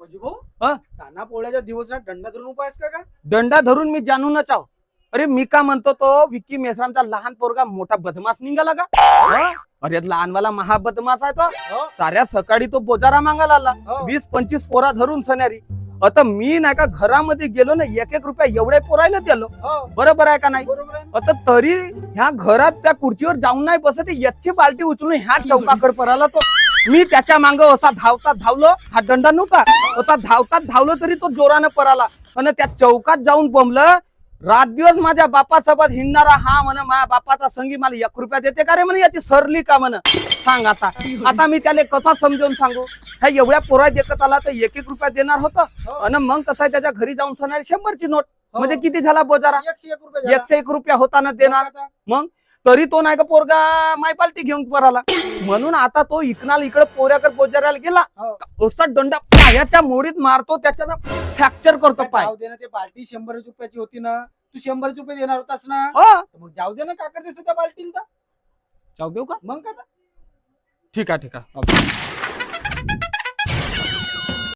म्हणजे हा? ताना पोळ्याच्या दिवस ना दंडा धरून उपाय का का? दंडा धरून मी जाणूनच आहो. अरे मी का म्हणतो तो विक्की मेसरामचा लहान पोरगा मोठा बदमाश निघाला का? हं? अरे लहानवाला महा बदमाश आहे तो. हो, साऱ्या सकाळी तो बोजारा मागायला आला. हो. वीस पंचवीस पोरा धरून सण्यारी आता मी नाही का घरामध्ये गेलो ना एक एक रुपया एवढे पोरायला दिलो हो, बरोबर आहे का नाही? बरोबर आहे आता तरी ह्या घरात त्या खुर्चीवर जाऊन नाही बसत याची बाल्टी उचलून ह्या चौकाकडे पराला तो. मी त्याच्या मांग असा धावतात धावलो हा दंडा नव्हता. असा धावतात धावलो तरी तो जोरानं पराला. आणि त्या चौकात जाऊन बमलं रात दिवस माझ्या बापासोबत हिंडणारा हा म्हण माझ्या बापाचा संगी मला एक रुपया देते का रे म्हणे याची सरली का म्हण? सांग आता. आता मी त्याला कसा समजावून सांगू? ह्या एवढ्या पोरा देखत आला तर एक एक रुपया देणार होतं? हो. आणि मग कसं त्याच्या घरी जाऊन सणारी शंभरची नोट? हो. म्हणजे किती झाला बोजारा? एकशे एक रुपये झाला. एकशे एक रुपया होताना देणार. मग? तरी तो नाही का पोरगा माय पालटी घेऊन पराला म्हणून आता तो इकनाल इकडे पोऱ्याकडे पोचारायला गेला. हो. नुसता दंडा पायाच्या मोडीत मारतो त्याच्यानं फ्रॅक्चर करतो पाय. जाऊ दे ना ते बाल्टी शंभर रुपयाची होती ना. तू शंभर रुपये देणार होतास ना. हो. तर मग जाऊ दे ना का करतेस त्या बाल्टीला जाऊ देऊ का? मग का ठीक आहे ठीक आहे.